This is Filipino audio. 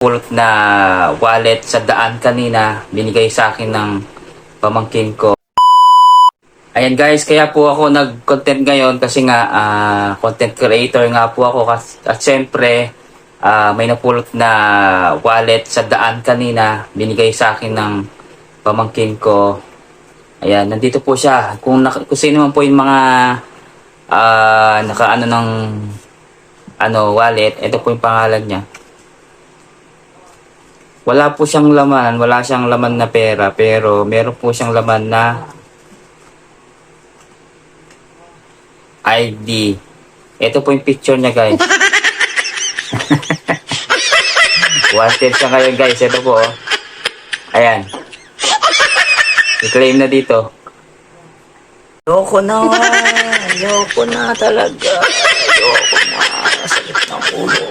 pulot na wallet sa daan kanina. Binigay sa akin ng pamangkin ko. Ayan guys, kaya po ako nag-content ngayon kasi nga ah, content creator nga po ako at syempre ah, may napulot na wallet sa daan kanina. Binigay sa akin ng pamangkin ko. Ayan, nandito po siya. Kung, kung sino man po yung mga ah, nakaano ng ano wallet, ito po yung pangalan niya. Wala po siyang laman, wala siyang laman na pera, pero meron po siyang laman na ID. Ito po yung picture niya, guys. Wanted siya ngayon, guys. Ito po, oh. Ayan. I-claim na dito. Ayoko na. Ayoko na talaga. Ayoko na. Sakit ng ulo.